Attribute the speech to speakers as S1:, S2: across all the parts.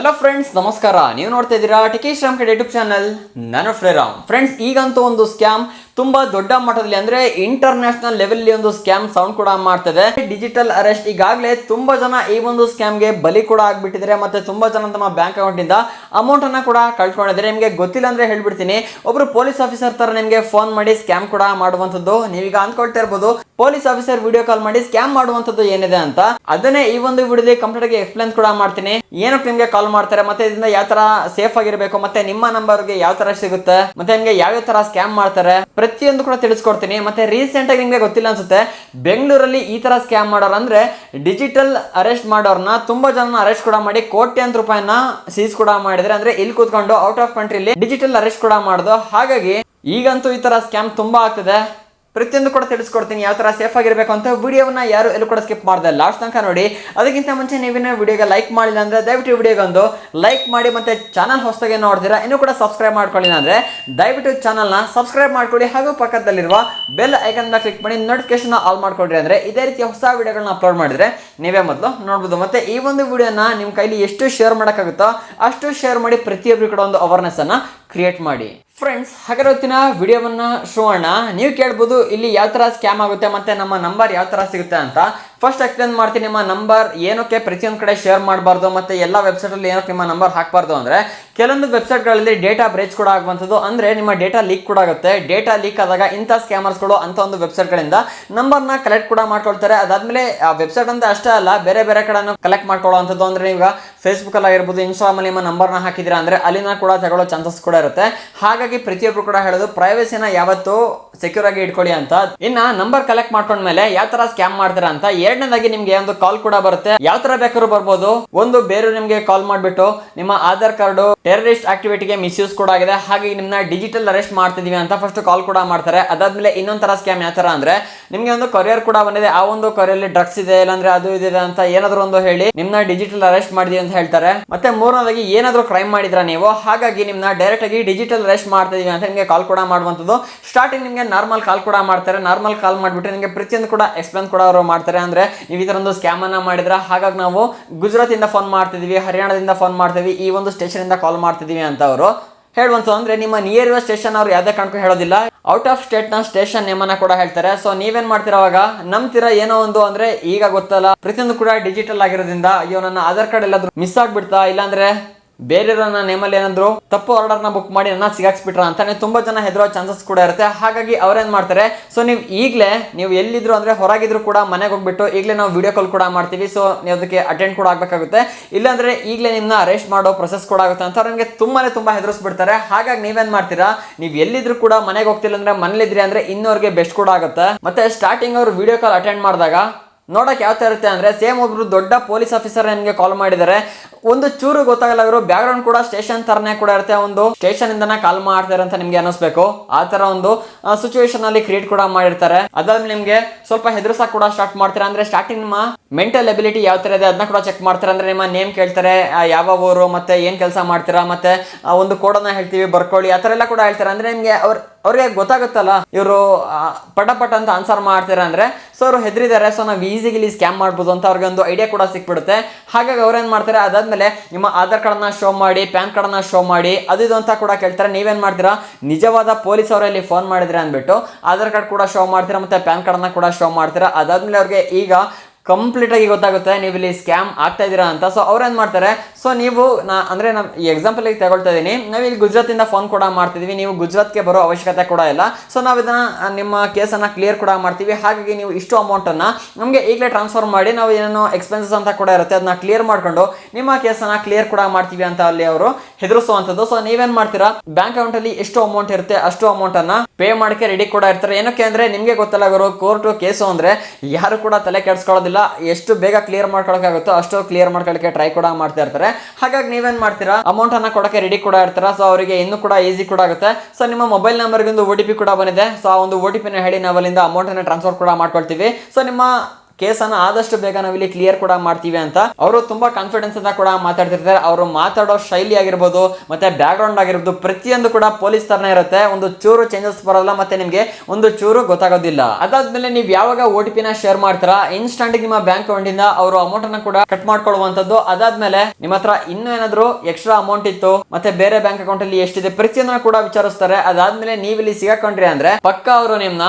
S1: Hello friends ನಮಸ್ಕಾರ. ನೀವು ನೋಡ್ತಾ ಇದ್ದೀರಾ ಟಿಕೇಶ್ ಶ್ರಾಮ್ ಕಡೆ ಯೂಟ್ಯೂಬ್ ಚಾನಲ್ ನಾನು ಫ್ರೇರಾಮ್ ಫ್ರೆಂಡ್ಸ್ ಈಗಂತೂ ಒಂದು ಸ್ಕ್ಯಾಮ್ ತುಂಬಾ ದೊಡ್ಡ ಮಟ್ಟದಲ್ಲಿ ಅಂದ್ರೆ ಇಂಟರ್ನ್ಯಾಷನಲ್ ಲೆವೆಲ್ ಒಂದು ಸ್ಕ್ಯಾಮ್ ಸೌಂಡ್ ಕೂಡ ಮಾಡ್ತದೆ. ಡಿಜಿಟಲ್ ಅರೆಸ್ಟ್ ಈಗಾಗಲೇ ತುಂಬಾ ಜನ ಈ ಒಂದು ಸ್ಕ್ಯಾಮ್ಗೆ ಬಲಿ ಕೂಡ ಆಗ್ಬಿಟ್ಟಿದ್ದಾರೆ ಮತ್ತೆ ತುಂಬಾ ಜನ ತಮ್ಮ ಬ್ಯಾಂಕ್ ಅಕೌಂಟ್ ಇಂದ ಅಮೌಂಟ್ ಅನ್ನ ಕೂಡ ಕಳ್ಕೊಂಡಿದ್ದಾರೆ. ನಿಮಗೆ ಗೊತ್ತಿಲ್ಲ ಅಂದ್ರೆ ಹೇಳ್ಬಿಡ್ತೀನಿ. ಒಬ್ರು ಪೊಲೀಸ್ ಆಫೀಸರ್ ತರ ನಿಮಗೆ ಫೋನ್ ಮಾಡಿ ಸ್ಕ್ಯಾಮ್ ಕೂಡ ಮಾಡುವಂತದ್ದು ನೀವೀಗ ಅನ್ಕೊಳ್ತಾ ಇರ್ಬೋದು. ಪೊಲೀಸ್ ಆಫೀಸರ್ ವಿಡಿಯೋ ಕಾಲ್ ಮಾಡಿ ಸ್ಕ್ಯಾಮ್ ಮಾಡುವಂತದ್ದು ಏನಿದೆ ಅಂತ. ಅದನ್ನೇ ಈ ಒಂದು ವಿಡಿಯೋದಲ್ಲಿ ಕಂಪ್ಲೀಟ್ ಆಗಿ ಎಕ್ಸ್ಪ್ಲೇನ್ ಕೂಡ ಮಾಡ್ತೀನಿ. ಏನಕ್ಕೆ ನಿಮ್ಗೆ ಕಾಲ್ ಮಾಡ್ತಾರೆ, ಮತ್ತೆ ಇದರಿಂದ ಯಾವ ತರ ಸೇಫ್ ಆಗಿರ್ಬೇಕು, ಮತ್ತೆ ನಿಮ್ಮ ನಂಬರ್ಗೆ ಯಾವ ತರ ಸಿಗುತ್ತೆ, ಮತ್ತೆ ನಿಮ್ಗೆ ಯಾವ ಯಾವ ತರ ಸ್ಕ್ಯಾಮ್ ಮಾಡ್ತಾರೆ, ಪ್ರತಿಯೊಂದು ಕೂಡ ತಿಳಿಸ್ಕೊಡ್ತೀನಿ. ಮತ್ತೆ ರೀಸೆಂಟ್ ಆಗಿ ನಿಮ್ಗೆ ಗೊತ್ತಿಲ್ಲ ಅನ್ಸುತ್ತೆ, ಬೆಂಗಳೂರಲ್ಲಿ ಈ ತರ ಸ್ಕ್ಯಾಮ್ ಮಾಡೋರು ಅಂದ್ರೆ ಡಿಜಿಟಲ್ ಅರೆಸ್ಟ್ ಮಾಡೋರ್ನ ತುಂಬಾ ಜನ ಅರೆಸ್ಟ್ ಕೂಡ ಮಾಡಿ ಕೋಟ್ಯಾಂತರ ರೂಪಾಯಿನ ಸೀಸ್ ಕೂಡ ಮಾಡಿದ್ರೆ ಅಂದ್ರೆ ಇಲ್ಲಿ ಕೂತ್ಕೊಂಡು ಔಟ್ ಆಫ್ ಕಂಟ್ರಿಲಿ ಡಿಜಿಟಲ್ ಅರೆಸ್ಟ್ ಕೂಡ ಮಾಡೋದು. ಹಾಗಾಗಿ ಈಗಂತೂ ಈ ತರ ಸ್ಕ್ಯಾಮ್ ತುಂಬಾ ಆಗ್ತದೆ. ಪ್ರತಿಯೊಂದು ಕೂಡ ತಿಳಿಸ್ಕೊಡ್ತೀನಿ, ಯಾವ ಥರ ಸೇಫ್ ಆಗಿರಬೇಕು ಅಂತ ವಿಡಿಯೋವನ್ನ ಯಾರು ಎಲ್ಲೂ ಕೂಡ ಸ್ಕಿಪ್ ಮಾಡಿದೆ ಲಾಸ್ಟ್ ತನಕ ನೋಡಿ. ಅದಕ್ಕಿಂತ ಮುಂಚೆ ನೀವಿನ ವಿಡಿಯೋಗೆ ಲೈಕ್ ಮಾಡಿಲ್ಲ ಅಂದರೆ ದಯವಿಟ್ಟು ವಿಡಿಯೋಗೆ ಒಂದು ಲೈಕ್ ಮಾಡಿ ಮತ್ತು ಚಾನಲ್ ಹೊಸದಾಗಿ ನೋಡ್ತೀರಾ ಇನ್ನೂ ಕೂಡ ಸಬ್ಸ್ಕ್ರೈಬ್ ಮಾಡ್ಕೊಳ್ಳಿ ಅಂದರೆ ದಯವಿಟ್ಟು ಚಾನಲ್ನ ಸಬ್ಸ್ಕ್ರೈಬ್ ಮಾಡ್ಕೊಳ್ಳಿ ಹಾಗೂ ಪಕ್ಕದಲ್ಲಿರುವ ಬೆಲ್ ಐಕನ್ನ ಕ್ಲಿಕ್ ಮಾಡಿ ನೋಟಿಫಿಕೇಶನ್ ಆಲ್ ಮಾಡ್ಕೊಡ್ರಿ ಅಂದರೆ ಇದೇ ರೀತಿ ಹೊಸ ವಿಡಿಯೋಗಳನ್ನ ಅಪ್ಲೋಡ್ ಮಾಡಿದರೆ ನೀವೇ ಮೊದಲು ನೋಡ್ಬೋದು. ಮತ್ತು ಈ ಒಂದು ವಿಡಿಯೋನ ನಿಮ್ಮ ಕೈಲಿ ಎಷ್ಟು ಶೇರ್ ಮಾಡೋಕ್ಕಾಗುತ್ತೋ ಅಷ್ಟು ಶೇರ್ ಮಾಡಿ ಪ್ರತಿಯೊಬ್ಬರು ಕೂಡ ಒಂದು ಅವೇರ್ನೆಸ್ ಅನ್ನ ಕ್ರಿಯೇಟ್ ಮಾಡಿ. ಫ್ರೆಂಡ್ಸ್ ವಿಡಿಯೋವನ್ನು ವಿಡಿಯೋವನ್ನ ಶೋಣ ನೀವು ಕೇಳ್ಬೋದು ಇಲ್ಲಿ ಯಾವ ಥರ ಸ್ಕ್ಯಾಮ್ ಆಗುತ್ತೆ ಮತ್ತು ನಮ್ಮ ನಂಬರ್ ಯಾವ ಥರ ಸಿಗುತ್ತೆ ಅಂತ. ಫಸ್ಟ್ ಎಕ್ಸ್ಪ್ಲೇನ್ ಮಾಡ್ತೀನಿ, ನಿಮ್ಮ ನಂಬರ್ ಏನಕ್ಕೆ ಪ್ರತಿಯೊಂದು ಕಡೆ ಶೇರ್ ಮಾಡಬಾರ್ದು ಮತ್ತೆ ಎಲ್ಲ ವೆಬ್ಸೈಟ್ ಅಲ್ಲಿ ಏನಕ್ಕೆ ನಿಮ್ಮ ನಂಬರ್ ಹಾಕಬಾರ್ದು ಅಂದ್ರೆ, ಕೆಲವೊಂದು ವೆಬ್ಸೈಟ್ಗಳಲ್ಲಿ ಡೇಟಾ ಬ್ರೇಚ್ ಕೂಡ ಆಗುವಂಥದ್ದು. ಅಂದ್ರೆ ನಿಮ್ಮ ಡೇಟಾ ಲೀಕ್ ಕೂಡ ಆಗುತ್ತೆ. ಡೇಟಾ ಲೀಕ್ ಆದಾಗ ಇಂಥ ಸ್ಕ್ಯಾಮರ್ಸ್ಗಳು ಅಂತ ಒಂದು ವೆಬ್ಸೈಟ್ಗಳಿಂದ ನಂಬರ್ನ ಕಲೆಕ್ಟ್ ಕೂಡ ಮಾಡ್ಕೊಳ್ತಾರೆ. ಅದಾದಮೇಲೆ ಆ ವೆಬ್ಸೈಟ್ ಅಂತ ಅಷ್ಟೇ ಅಲ್ಲ, ಬೇರೆ ಬೇರೆ ಕಡೆನೂ ಕಲೆಕ್ಟ್ ಮಾಡ್ಕೊಳ್ಳುವಂಥದ್ದು. ಅಂದ್ರೆ ನೀವು ಫೇಸ್ಬುಕ್ ಅಲ್ಲಿ ಆಗಿರ್ಬೋದು ಇನ್ಸ್ಟಾಗ್ರಾಮಲ್ಲಿ ನಿಮ್ಮ ನಂಬರ್ನ ಹಾಕಿದ್ದೀರಾ ಅಂದರೆ ಅಲ್ಲಿನ ಕೂಡ ತಗೊಳ್ಳೋ ಚಾನ್ಸಸ್ ಕೂಡ ಇರುತ್ತೆ. ಹಾಗಾಗಿ ಪ್ರತಿಯೊಬ್ಬರು ಕೂಡ ಹೇಳೋದು ಪ್ರೈವಸಿನ ಯಾವತ್ತು ಸೆಕ್ಯೂರ್ ಆಗಿ ಇಟ್ಕೊಳ್ಳಿ ಅಂತ. ಇನ್ನ ನಂಬರ್ ಕಲೆಕ್ಟ್ ಮಾಡ್ಕೊಂಡ್ಮೇಲೆ ಯಾವ ತರ ಸ್ಕ್ಯಾಮ್ ಮಾಡ್ತಾರ ಅಂತ ಎರಡನೇದಾಗಿ ನಿಮ್ಗೆ ಒಂದು ಕಾಲ್ ಕೂಡ ಬರುತ್ತೆ. ಯಾವ ತರ ಬೇಕಾದ್ರು ಬರ್ಬೋದು. ಒಂದು ಬೇರೆ ನಿಮ್ಗೆ ಕಾಲ್ ಮಾಡ್ಬಿಟ್ಟು ನಿಮ್ಮ ಆಧಾರ್ ಕಾರ್ಡ್ ಟೆರರಿಸ್ಟ್ ಆಕ್ಟಿವಿಟಿಗೆ ಮಿಸ್ಯೂಸ್ ಕೂಡ ಆಗಿದೆ. ಹಾಗೆ ನಿಮ್ನ ಡಿಜಿಟಲ್ ಅರೆಸ್ಟ್ ಮಾಡ್ತಿದೀವಿ ಅಂತ ಫಸ್ಟ್ ಕಾಲ್ ಕೂಡ ಮಾಡ್ತಾರೆ. ಅದಾದ್ಮೇಲೆ ಇನ್ನೊಂದ್ ತರ ಸ್ಕ್ಯಾಮ್ ಯಾವ ತರ ಅಂದ್ರೆ ನಿಮ್ಗೆ ಒಂದು ಕೊರಿಯರ್ ಕೂಡ ಬಂದಿದೆ. ಆ ಒಂದು ಕೊರಿಯರ್ ಡ್ರಗ್ಸ್ ಇದೆ, ಇಲ್ಲಾಂದ್ರೆ ಅದು ಇದೆ ಅಂತ ಏನಾದ್ರು ಒಂದು ಹೇಳಿ ನಿಮ್ನ ಡಿಜಿಟಲ್ ಅರೆಸ್ಟ್ ಮಾಡಿದೀವಿ ಅಂತ ಹೇಳ್ತಾರೆ. ಮತ್ತೆ ಮೂರನೇದಾಗಿ ಏನಾದ್ರು ಕ್ರೈಮ್ ಮಾಡಿದ್ರ ನೀವು? ಹಾಗಾಗಿ ನಿಮ್ನ ಡೈರೆಕ್ಟ್ ಆಗಿ ಡಿಜಿಟಲ್ ಅರೆಸ್ಟ್ ಮಾಡ್ತಿದೀವಿ ಅಂತ ನಿಮ್ಗೆ ಕಾಲ್ ಕೂಡ ಮಾಡುವಂಥದ್ದು. ಸ್ಟಾರ್ಟಿಂಗ್ ನಿಮ್ಗೆ ನಾರ್ಮಲ್ ಕಾಲ್ ಕೂಡ ಮಾಡ್ತಾರೆ, ನಾರ್ಮಲ್ ಕಾಲ್ ಮಾಡಿಬಿಟ್ಟು ನಿಮಗೆ ಪ್ರತಿಯೊಂದು ಕೂಡ ಎಕ್ಸ್ಪ್ಲೇನ್ ಕೂಡ ಅವರು ಮಾಡ್ತಾರೆ. ಅಂದ್ರೆ ನೀವು ಈ ತರ ಒಂದು ಸ್ಕ್ಯಾಮ್ ಅನ್ನ ಮಾಡಿದ್ರ ಹಾಗಾಗಿ ನಾವು ಗುಜರಾತ್ ಇಂದ ಫೋನ್ ಮಾಡ್ತಿದೀವಿ, ಹರಿಯಾಣದಿಂದ ಫೋನ್ ಮಾಡ್ತೀವಿ ಈ ಒಂದು ಸ್ಟೇಷನಿಂದ ಕಾಲ್ ಮಾಡ್ತಿದೀವಿ ಅಂತ ಅವರು ಹೇಳುವಂಥ ಅಂದರೆ ನಿಮ್ಮ ನಿಯರ್ ಸ್ಟೇಷನ್ ಅವ್ರು ಯಾವುದೇ ಕಾರಣಕ್ಕೂ ಹೇಳೋದಿಲ್ಲ. ಔಟ್ ಆಫ್ ಸ್ಟೇಟ್ನ ಸ್ಟೇಷನ್ ನೇಮನ್ನ ಕೂಡ ಹೇಳ್ತಾರೆ. ಸೊ ನೀವೇನ್ ಮಾಡ್ತೀರ ಅವಾಗ? ನಂಬ್ತೀರಾ ಏನೋ ಒಂದು ಅಂದ್ರೆ ಈಗ ಗೊತ್ತಲ್ಲ, ಪ್ರತಿಯೊಂದು ಕೂಡ ಡಿಜಿಟಲ್ ಆಗಿರೋದ್ರಿಂದ ಅಯ್ಯೋ ನನ್ನ ಆಧಾರ್ ಕಾರ್ಡ್ ಎಲ್ಲಾದ್ರೂ ಮಿಸ್ ಆಗ್ಬಿಡ್ತಾ? ಇಲ್ಲಾಂದ್ರೆ ಬೇರೆಯವರನ್ನ ನೇಮಲ್ಲಿ ಏನಂದ್ರು, ತಪ್ಪು ಆರ್ಡರ್ನ ಬುಕ್ ಮಾಡಿ ನನ್ನ ಸಿಗಾಕ್ಸ್ಬಿಟ್ರ ಅಂತಾನೆ ತುಂಬಾ ಜನ ಹೆದರೋ ಚಾನ್ಸಸ್ ಕೂಡ ಇರುತ್ತೆ. ಹಾಗಾಗಿ ಅವ್ರೇನ್ ಮಾಡ್ತಾರೆ ಸೊ ನೀವು ಈಗಲೇ, ನೀವು ಎಲ್ಲಿದ್ರು ಅಂದ್ರೆ ಹೊರಗಿದ್ರು ಕೂಡ ಮನೆಗೆ ಹೋಗ್ಬಿಟ್ಟು ಈಗಲೇ ನಾವು ವಿಡಿಯೋ ಕಾಲ್ ಕೂಡ ಮಾಡ್ತೀವಿ ಸೊ ನೀವು ಅದಕ್ಕೆ ಅಟೆಂಡ್ ಕೂಡ ಆಗಬೇಕಾಗುತ್ತೆ. ಇಲ್ಲಾಂದ್ರೆ ಈಗಲೇ ನಿಮ್ಮನ್ನ ಅರೆಸ್ಟ್ ಮಾಡೋ ಪ್ರೊಸೆಸ್ ಕೂಡ ಆಗುತ್ತೆ ಅಂತ ಅವ್ರಿಗೆ ತುಂಬಾನೇ ತುಂಬಾ ಹೆದರಿಸ್ಬಿಡ್ತಾರೆ. ಹಾಗಾಗಿ ನೀವೇನ್ ಮಾಡ್ತೀರಾ, ನೀವು ಎಲ್ಲಿದ್ರು ಕೂಡ ಮನೆಗೆ ಹೋಗ್ತಿಲ್ಲ ಅಂದ್ರೆ ಮನೇಲಿದ್ರಿ ಅಂದ್ರೆ ಇನ್ನೋರ್ಗೆ ಬೆಸ್ಟ್ ಕೂಡ ಆಗುತ್ತೆ. ಮತ್ತೆ ಸ್ಟಾರ್ಟಿಂಗ್ ಅವರು ವಿಡಿಯೋ ಕಾಲ್ ಅಟೆಂಡ್ ಮಾಡಿದಾಗ ನೋಡಕ್ ಯಾವ ತರ ಇರುತ್ತೆ ಅಂದ್ರೆ ಸೇಮ್ ಒಬ್ರು ದೊಡ್ಡ ಪೊಲೀಸ್ ಆಫೀಸರ್ ನಿಮಗೆ ಕಾಲ್ ಮಾಡಿದ್ದಾರೆ ಒಂದು ಚೂರು ಗೊತ್ತಾಗಲ್ಲ ಇವರು ಬ್ಯಾಕ್ ಗ್ರೌಂಡ್ ಕೂಡ ಸ್ಟೇಷನ್ ತರನೇ ಕೂಡ ಇರುತ್ತೆ. ಒಂದು ಸ್ಟೇಷನ್ ಇಂದನೇ ಕಾಲ್ ಮಾಡ್ತಾರೆ ಅಂತ ನಿಮ್ಗೆ ಅನಿಸ್ಬೇಕು ಆ ತರ ಒಂದು ಸಿಚುವೇಶನ್ ಅಲ್ಲಿ ಕ್ರಿಯೇಟ್ ಕೂಡ ಮಾಡಿರ್ತಾರೆ. ಅದಾದ್ಮೇಲೆ ನಿಮ್ಗೆ ಸ್ವಲ್ಪ ಹೆದರ್ಸಕ್ಕೆ ಕೂಡ ಸ್ಟಾರ್ಟ್ ಮಾಡ್ತಾರೆ ಅಂದ್ರೆ ಸ್ಟಾರ್ಟಿಂಗ್ ನಿಮ್ಮ ಮೆಂಟಲ್ ಎಬಿಲಿಟಿ ಯಾವ ತರ ಇದೆ ಅದನ್ನ ಕೂಡ ಚೆಕ್ ಮಾಡ್ತಾರೆ ಅಂದ್ರೆ ನಿಮ್ಮ ನೇಮ್ ಕೇಳ್ತಾರೆ ಯಾವ ಊರು, ಮತ್ತೆ ಏನ್ ಕೆಲಸ ಮಾಡ್ತೀರಾ, ಮತ್ತೆ ಒಂದು ಕೋಡನ್ನ ಹೇಳ್ತೀವಿ, ಬರ್ಕೊಳ್ಳಿ, ಆ ತರ ಎಲ್ಲ ಕೂಡ ಹೇಳ್ತಾರೆ. ಅಂದ್ರೆ ನಿಮ್ಗೆ ಅವ್ರ ಅವ್ರಿಗೆ ಗೊತ್ತಾಗುತ್ತಲ್ಲ? ಇವರು ಪಟ ಪಟ ಅಂತ ಆನ್ಸರ್ ಮಾಡ್ತೀರಾ ಅಂದ್ರೆ ಸೊ ಅವರು ಹೆದರಿದ್ದಾರೆ ಸೊ ನಾವು ಈಸಿಗಿಲಿ ಸ್ಕ್ಯಾಮ್ ಮಾಡ್ಬೋದು ಅಂತ ಅವ್ರಿಗೆ ಒಂದು ಐಡಿಯಾ ಕೂಡ ಸಿಕ್ಬಿಡುತ್ತೆ. ಹಾಗಾಗಿ ಅವ್ರೇನ್ ಮಾಡ್ತಾರೆ, ಅದಾದಮೇಲೆ ನಿಮ್ಮ ಆಧಾರ್ ಕಾರ್ಡನ್ನ ಶೋ ಮಾಡಿ, ಪ್ಯಾನ್ ಕಾರ್ಡನ್ನ ಶೋ ಮಾಡಿ, ಅದು ಇದು ಅಂತ ಕೂಡ ಕೇಳ್ತಾರೆ. ನೀವೇನು ಮಾಡ್ತೀರಾ? ನಿಜವಾದ ಪೊಲೀಸ್ ಅವರಲ್ಲಿ ಫೋನ್ ಮಾಡಿದ್ರೆ ಅಂದ್ಬಿಟ್ಟು, ಆಧಾರ್ ಕಾರ್ಡ್ ಕೂಡ ಶೋ ಮಾಡ್ತೀರಾ, ಮತ್ತೆ ಪ್ಯಾನ್ ಕಾರ್ಡನ್ನ ಕೂಡ ಶೋ ಮಾಡ್ತೀರಾ, ಅದಾದಮೇಲೆ ಅವ್ರಿಗೆ ಈಗ ಕಂಪ್ಲೀಟ್ ಆಗಿ ಗೊತ್ತಾಗುತ್ತೆ ನೀವು ಇಲ್ಲಿ ಸ್ಕ್ಯಾಮ್ ಆಗ್ತಾ ಇದ್ದೀರಾ ಅಂತ. ಸೊ ಏನು ಮಾಡ್ತಾರೆ? ಸೊ ನೀವು ನಾ, ಅಂದರೆ ನಮ್ಮ ಈ ಎಕ್ಸಾಂಪಲ್ ತಗೊಳ್ತಾ ಇದ್ದೀನಿ ನಾವು ಇಲ್ಲಿ ಗುಜರಾತಿಂದ ಫೋನ್ ಕೂಡ ಮಾಡ್ತಿದ್ವಿ. ನೀವು ಗುಜರಾತ್ಗೆ ಬರೋ ಅವಶ್ಯಕತೆ ಕೂಡ ಇಲ್ಲ. ಸೊ ನಾವು ಇದನ್ನ ನಿಮ್ಮ ಕೇಸನ್ನು ಕ್ಲಿಯರ್ ಕೂಡ ಮಾಡ್ತೀವಿ. ಹಾಗಾಗಿ ನೀವು ಇಷ್ಟು ಅಮೌಂಟನ್ನು ನಮಗೆ ಈಗಲೇ ಟ್ರಾನ್ಸ್ಫರ್ ಮಾಡಿ ನಾವು ಏನೇನೋ ಎಕ್ಸ್ಪೆನ್ಸಸ್ ಅಂತ ಕೂಡ ಇರುತ್ತೆ. ಅದನ್ನ ಕ್ಲಿಯರ್ ಮಾಡಿಕೊಂಡು ನಿಮ್ಮ ಕೇಸನ್ನು ಕ್ಲಿಯರ್ ಕೂಡ ಮಾಡ್ತೀವಿ ಅಂತ ಅಲ್ಲಿ ಅವರು ಹೆದರಿಸುವಂಥದ್ದು. ಸೊ ನೀವೇನು ಮಾಡ್ತೀರಾ? ಬ್ಯಾಂಕ್ ಅಕೌಂಟಲ್ಲಿ ಎಷ್ಟು ಅಮೌಂಟ್ ಇರುತ್ತೆ, ಅಷ್ಟು ಅಮೌಂಟನ್ನು ಪೇ ಮಾಡೋಕ್ಕೆ ರೆಡಿ ಕೂಡ ಇರ್ತಾರೆ. ಏನಕ್ಕೆ ಅಂದರೆ ನಿಮಗೆ ಗೊತ್ತಲ್ಲ ಕೋರ್ಟು ಕೋರ್ಟ್ ಕೇಸು ಅಂದರೆ ಯಾರು ಕೂಡ ತಲೆ ಕೆಡಿಸ್ಕೊಳ್ಳೋದಿಲ್ಲ. ಎಷ್ಟು ಬೇಗ ಕ್ಲಿಯರ್ ಮಾಡ್ಕೊಳಕ್ಕಾಗುತ್ತೋ ಅಷ್ಟು ಕ್ಲಿಯರ್ ಮಾಡ್ಕೊಳ್ಳೋಕ್ಕೆ ಟ್ರೈ ಕೂಡ ಮಾಡ್ತಾ ಇರ್ತಾರೆ. ಹಾಗಾಗಿ ನೀವೇನ್ ಮಾಡ್ತೀರಾ? ಅಮೌಂಟ್ ಅನ್ನ ಕೊಡಕ್ಕೆ ರೆಡಿ ಕೂಡ ಇರ್ತಾರ? ಸೊ ಅವರಿಗೆ ಇನ್ನೂ ಕೂಡ ಈಸಿ ಕೂಡ ಆಗುತ್ತೆ. ಸೊ ನಿಮ್ಮ ಮೊಬೈಲ್ ನಂಬರ್ಗೆ ಒಂದು ಒ ಟಿ ಪಿ ಕೂಡ ಬಂದಿದೆ. ಸೊ ಆ ಒಂದು ಒ ಟಿ ಪಿನ ಹೇಳಿ ನಾವು ಅಲ್ಲಿಂದ ಅಮೌಂಟ್ ಅನ್ನ ಟ್ರಾನ್ಸ್ಫರ್ ಕೂಡ ಮಾಡ್ಕೊಳ್ತೀವಿ. ಸೊ ನಿಮ್ಮ ಕೇಸನ್ನ ಆದಷ್ಟು ಬೇಗ ನಾವಿಲ್ಲಿ ಕ್ಲಿಯರ್ ಕೂಡ ಮಾಡ್ತೀವಿ ಅಂತ. ಅವರು ತುಂಬಾ ಕಾನ್ಫಿಡೆನ್ಸ್ ಅಂತ ಕೂಡ ಮಾತಾಡ್ತಿರ್ತಾರೆ. ಅವರು ಮಾತಾಡೋ ಶೈಲಿ ಆಗಿರ್ಬೋದು, ಮತ್ತೆ ಬ್ಯಾಕ್ ಗ್ರೌಂಡ್ ಆಗಿರ್ಬೋದು, ಪ್ರತಿಯೊಂದು ಕೂಡ ಪೊಲೀಸ್ ತರನೇ ಇರುತ್ತೆ. ಒಂದು ಚೂರು ಚೇಂಜಸ್ ಬರೋಲ್ಲ ಮತ್ತೆ ನಿಮಗೆ ಒಂದು ಚೂರು ಗೊತ್ತಾಗೋದಿಲ್ಲ. ಅದಾದ್ಮೇಲೆ ನೀವು ಯಾವಾಗ ಓ ಟಿ ಪಿನ ಶೇರ್ ಮಾಡ್ತೀರಾ ಇನ್ಸ್ಟಂಟ್ ನಿಮ್ಮ ಬ್ಯಾಂಕ್ ಅಕೌಂಟ್ ಇಂದ ಅವರು ಅಮೌಂಟ್ ಅನ್ನ ಕೂಡ ಕಟ್ ಮಾಡ್ಕೊಳ್ಳುವಂತದ್ದು ಅದಾದ್ಮೇಲೆ ನಿಮ್ಮ ಹತ್ರ ಇನ್ನೂ ಏನಾದ್ರು ಎಕ್ಸ್ಟ್ರಾ ಅಮೌಂಟ್ ಇತ್ತು, ಮತ್ತೆ ಬೇರೆ ಬ್ಯಾಂಕ್ ಅಕೌಂಟ್ ಅಲ್ಲಿ ಎಷ್ಟಿದೆ ಪ್ರತಿಯೊಂದನ್ನ ಕೂಡ ವಿಚಾರಿಸ್ತಾರೆ. ಅದಾದ್ಮೇಲೆ ನೀವಿಲ್ಲಿ ಸಿಗಾಕೊಂಡ್ರಿ ಅಂದ್ರೆ, ಪಕ್ಕ ಅವರು ನಿಮ್ನ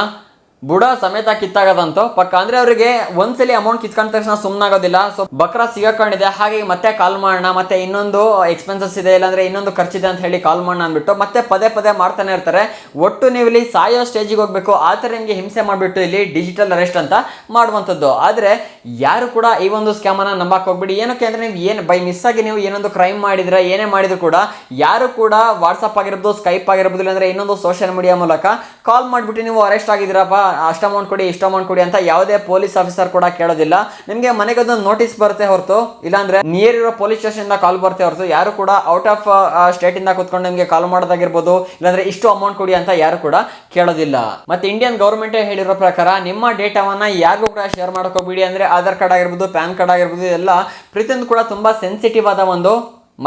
S1: ಬುಡ ಸಮೇತ ಕಿತ್ತಾಗದಂತೂ ಪಕ್ಕ ಅಂದ್ರೆ ಅವರಿಗೆ ಒಂದ್ಸಲಿ ಅಮೌಂಟ್ ಕಿತ್ಕೊಂಡ ತಕ್ಷಣ ಸುಮ್ಮನಾಗೋದಿಲ್ಲ ಸೊ ಬಕ್ರ ಸಿಗಕೊಂಡಿದೆ ಹಾಗೆ ಮತ್ತೆ ಕಾಲ್ ಮಾಡೋಣ, ಮತ್ತೆ ಇನ್ನೊಂದು ಎಕ್ಸ್ಪೆನ್ಸಸ್ ಇದೆ, ಇಲ್ಲಾಂದ್ರೆ ಇನ್ನೊಂದು ಖರ್ಚಿದೆ ಅಂತ ಹೇಳಿ ಕಾಲ್ ಮಾಡೋಣ ಅಂದ್ಬಿಟ್ಟು ಮತ್ತೆ ಪದೇ ಪದೇ ಮಾಡ್ತಾನೆ ಇರ್ತಾರೆ. ಒಟ್ಟು ನೀವು ಇಲ್ಲಿ ಸಾಯೋ ಸ್ಟೇಜಿಗೆ ಹೋಗ್ಬೇಕು. ಆ ಥರ ನಿಮಗೆ ಹಿಂಸೆ ಮಾಡಿಬಿಟ್ಟು ಇಲ್ಲಿ ಡಿಜಿಟಲ್ ಅರೆಸ್ಟ್ ಅಂತ ಮಾಡುವಂಥದ್ದು. ಆದರೆ ಯಾರು ಕೂಡ ಈ ಒಂದು ಸ್ಕ್ಯಾಮನ್ನು ನಂಬಕ್ಕೆ ಹೋಗ್ಬಿಡಿ. ಏನಕ್ಕೆ ಅಂದರೆ ನೀವು ಏನು ಬೈ ಮಿಸ್ ಆಗಿ ನೀವು ಏನೊಂದು ಕ್ರೈಮ್ ಮಾಡಿದ್ರೆ, ಏನೇ ಮಾಡಿದ್ರು ಕೂಡ ಯಾರು ಕೂಡ ವಾಟ್ಸಪ್ ಆಗಿರ್ಬೋದು ಸ್ಕೈಪ್ ಆಗಿರ್ಬೋದು, ಇಲ್ಲಾಂದ್ರೆ ಇನ್ನೊಂದು ಸೋಷಿಯಲ್ ಮೀಡಿಯಾ ಮೂಲಕ ಕಾಲ್ ಮಾಡಿಬಿಟ್ಟು ನೀವು ಅರೆಸ್ಟ್ ಆಗಿದ್ದೀರಪ್ಪ. ಅಷ್ಟು ಅಮೌಂಟ್ ಕೊಡಿ, ಇಷ್ಟು ಅಮೌಂಟ್ ಕೊಡಿ ಅಂತ ಯಾವುದೇ ಪೊಲೀಸ್ ಆಫೀಸರ್ ಕೂಡ ಕೇಳೋದಿಲ್ಲ. ನಿಮಗೆ ಮನೆಗೆ ಒಂದು ನೋಟಿಸ್ ಬರುತ್ತೆ ಹೊರತು, ಇಲ್ಲಾಂದ್ರೆ ನಿಯರ್ ಇರೋ ಪೊಲೀಸ್ ಸ್ಟೇಷನ್ ಇಂದ ಕಾಲ್ ಬರುತ್ತೆ ಹೊರತು, ಯಾರು ಕೂಡ ಔಟ್ ಆಫ್ ಸ್ಟೇಟ್ ಇಂದ ಕುತ್ಕೊಂಡು ನಿಮಗೆ ಕಾಲ್ ಮಾಡೋದಾಗಿರ್ಬೋದು, ಇಲ್ಲಾಂದ್ರೆ ಇಷ್ಟು ಅಮೌಂಟ್ ಕೊಡಿ ಅಂತ ಯಾರು ಕೂಡ ಕೇಳೋದಿಲ್ಲ. ಮತ್ತೆ ಇಂಡಿಯನ್ ಗೌರ್ಮೆಂಟ್ ಹೇಳಿರೋ ಪ್ರಕಾರ, ನಿಮ್ಮ ಡೇಟಾವನ್ನ ಯಾರಿಗೂ ಕೂಡ ಶೇರ್ ಮಾಡ್ಕೋಬೇಡಿ, ಅಂದ್ರೆ ಆಧಾರ್ ಕಾರ್ಡ್ ಆಗಿರ್ಬೋದು ಪ್ಯಾನ್ ಕಾರ್ಡ್ ಆಗಿರ್ಬೋದು ಎಲ್ಲ ಪ್ರತಿಯೊಂದು ಕೂಡ ತುಂಬಾ ಸೆನ್ಸಿಟಿವ್ ಆದ ಒಂದು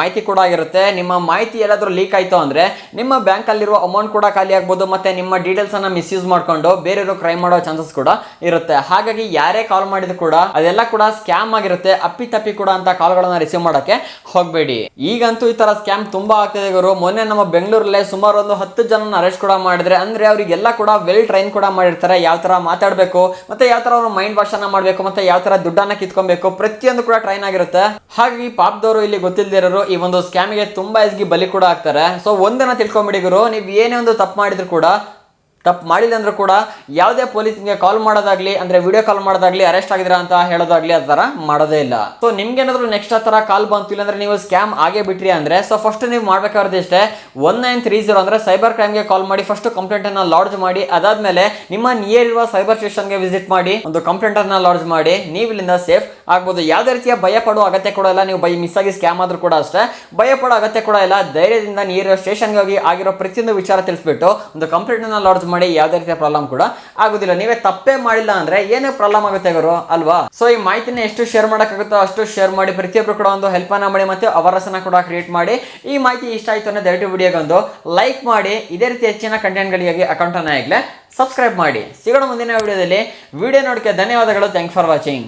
S1: ಮಾಹಿತಿ ಕೂಡ ಆಗಿರುತ್ತೆ. ನಿಮ್ಮ ಮಾಹಿತಿ ಎಲ್ಲಾದರೂ ಲೀಕ್ ಆಯಿತು ಅಂದರೆ ನಿಮ್ಮ ಬ್ಯಾಂಕಲ್ಲಿರುವ ಅಮೌಂಟ್ ಕೂಡ ಖಾಲಿ ಆಗ್ಬೋದು, ಮತ್ತು ನಿಮ್ಮ ಡೀಟೇಲ್ಸನ್ನು ಮಿಸ್ಯೂಸ್ ಮಾಡಿಕೊಂಡು ಬೇರೆಯವರು ಕ್ರೈಮ್ ಮಾಡೋ ಚಾನ್ಸಸ್ ಕೂಡ ಇರುತ್ತೆ. ಹಾಗಾಗಿ ಯಾರೇ ಕಾಲ್ ಮಾಡಿದ್ರು ಕೂಡ ಅದೆಲ್ಲ ಕೂಡ ಸ್ಕ್ಯಾಮ್ ಆಗಿರುತ್ತೆ. ಅಪ್ಪಿ ತಪ್ಪಿ ಕೂಡ ಅಂತ ಕಾಲ್ಗಳನ್ನು ರಿಸೀವ್ ಮಾಡೋಕ್ಕೆ ಹೋಗಬೇಡಿ. ಈಗಂತೂ ಈ ಥರ ಸ್ಕ್ಯಾಮ್ ತುಂಬ ಆಗ್ತಿದೆ ಗುರು. ಮೊನ್ನೆ ನಮ್ಮ ಬೆಂಗಳೂರಲ್ಲೇ ಸುಮಾರು ಒಂದು ಹತ್ತು ಜನನ ಅರೆಸ್ಟ್ ಕೂಡ ಮಾಡಿದ್ರೆ, ಅಂದರೆ ಅವರಿಗೆಲ್ಲ ಕೂಡ ವೆಲ್ ಟ್ರೈನ್ ಕೂಡ ಮಾಡಿರ್ತಾರೆ. ಯಾವ ಥರ ಮಾತಾಡಬೇಕು, ಮತ್ತೆ ಯಾವ ಥರ ಅವ್ರ ಮೈಂಡ್ ವಾಶನ್ನ ಮಾಡಬೇಕು, ಮತ್ತೆ ಯಾವ ಥರ ದುಡ್ಡನ್ನ ಕಿತ್ಕೊಬೇಕು, ಪ್ರತಿಯೊಂದು ಕೂಡ ಟ್ರೈನ್ ಆಗಿರುತ್ತೆ. ಹಾಗಾಗಿ ಪಾಪದವರು ಇಲ್ಲಿ ಗೊತ್ತಿಲ್ಲದಿರೋರು ಈ ಒಂದು ಸ್ಕ್ಯಾಮಿಗೆ ತುಂಬಾ ಎಸ್ಗಿ ಬಲಿ ಕೂಡ ಆಗ್ತಾರೆ ಸೊ ಒಂದನ್ನ ತಿಳ್ಕೊಂಬಿಡಿಗರು ನೀವು ಏನೇ ಒಂದು ತಪ್ಪು ಮಾಡಿದ್ರು ಕೂಡ ತಪ್ಪು ಮಾಡಿಲ್ಲ ಅಂದ್ರೂ ಕೂಡ ಯಾವುದೇ ಪೊಲೀಸ್ಗೆ ಕಾಲ್ ಮಾಡೋದಾಗ್ಲಿ, ಅಂದರೆ ವಿಡಿಯೋ ಕಾಲ್ ಮಾಡೋದಾಗ್ಲಿ ಅರೆಸ್ಟ್ ಆಗಿದ್ರ ಅಂತ ಹೇಳೋದಾಗ್ಲಿ ಆ ಥರ ಮಾಡೋದೇ ಇಲ್ಲ. ಸೊ ನಿಮ್ಗೆ ಏನಾದ್ರು ನೆಕ್ಸ್ಟ್ ಆ ಥರ ಕಾಲ್ ಬಂತು ಇಲ್ಲಾಂದ್ರೆ ನೀವು ಸ್ಕ್ಯಾಮ್ ಆಗೇ ಬಿಟ್ರಿ ಅಂದರೆ ಸೊ ಫಸ್ಟ್ ನೀವು ಮಾಡ್ಬೇಕಾದ್ರೆ ಇಷ್ಟೇ ಒನ್ ನೈನ್ ತ್ರೀ ಜೀರೋ ಅಂದರೆ ಸೈಬರ್ ಕ್ರೈಮ್ಗೆ ಕಾಲ್ ಮಾಡಿ ಫಸ್ಟ್ ಕಂಪ್ಲೇಂಟನ್ನು ಲಾಡ್ಜ್ ಮಾಡಿ, ಅದಾದಮೇಲೆ ನಿಮ್ಮ ನಿಯರ್ ಇರುವ ಸೈಬರ್ ಸ್ಟೇಷನ್ಗೆ ವಿಸಿಟ್ ಮಾಡಿ, ಒಂದು ಕಂಪ್ಲೇಂಟನ್ನು ಲಾಡ್ಜ್ ಮಾಡಿ, ನೀವು ಇಲ್ಲಿಂದ ಸೇಫ್ ಆಗ್ಬೋದು. ಯಾವುದೇ ರೀತಿಯ ಭಯ ಪಡೋ ಅಗತ್ಯ ಕೂಡ ಇಲ್ಲ, ನೀವು ಬೈ ಮಿಸ್ ಆಗಿ ಸ್ಕ್ಯಾಮ್ ಆದ್ರೂ ಕೂಡ ಅಷ್ಟೇ, ಭಯ ಪಡೋ ಅಗತ್ಯ ಕೂಡ ಇಲ್ಲ, ಧೈರ್ಯದಿಂದ ನಿಯರ್ ಸ್ಟೇಷನ್ಗೆ ಹೋಗಿ ಆಗಿರೋ ಪ್ರತಿಯೊಂದು ವಿಚಾರ ತಿಳಿಸ್ಬಿಟ್ಟು, ಒಂದು ಕಂಪ್ಲೇಂಟನ್ನು ಲಾಡ್ಜ್ ಮಾಡಿ ಯಾವುದೇ ರೀತಿಯ ಪ್ರಾಬ್ಲಮ್ ಕೂಡ ಆಗುದಿಲ್ಲ. ನೀವೇ ತಪ್ಪೇ ಮಾಡಿಲ್ಲ ಅಂದ್ರೆ ಏನೇ ಪ್ರಾಬ್ಲಮ್ ಆಗುತ್ತೆ ಗುರು, ಅಲ್ವಾ? ಸೊ ಈ ಮಾಹಿತಿನ ಎಷ್ಟು ಶೇರ್ ಮಾಡೋಕ್ಕಾಗುತ್ತೋ ಅಷ್ಟು ಶೇರ್ ಮಾಡಿ ಪ್ರತಿಯೊಬ್ಬರು ಕೂಡ ಒಂದು ಹೆಲ್ಪ್ ಅನ್ನ ಮಾಡಿ ಮತ್ತೆ ಅವರಸನ ಕೂಡ ಕ್ರಿಯೇಟ್ ಮಾಡಿ. ಈ ಮಾಹಿತಿ ಇಷ್ಟ ಆಯ್ತು ಅನ್ನೋ ದಯವಿಟ್ಟು ವಿಡಿಯೋಗೆ ಒಂದು ಲೈಕ್ ಮಾಡಿ. ಇದೇ ರೀತಿ ಹೆಚ್ಚಿನ ಕಂಟೆಂಟ್ಗಳಿಗಾಗಿ ಅಕೌಂಟ್ ಅನ್ನ ಈಗಲೇ ಸಬ್ಸ್ಕ್ರೈಬ್ ಮಾಡಿ. ಸಿಗೋಣ ಮುಂದಿನ ವಿಡಿಯೋದಲ್ಲಿ ವಿಡಿಯೋ ನೋಡಕ್ಕೆ ಧನ್ಯವಾದಗಳು. Thank for watching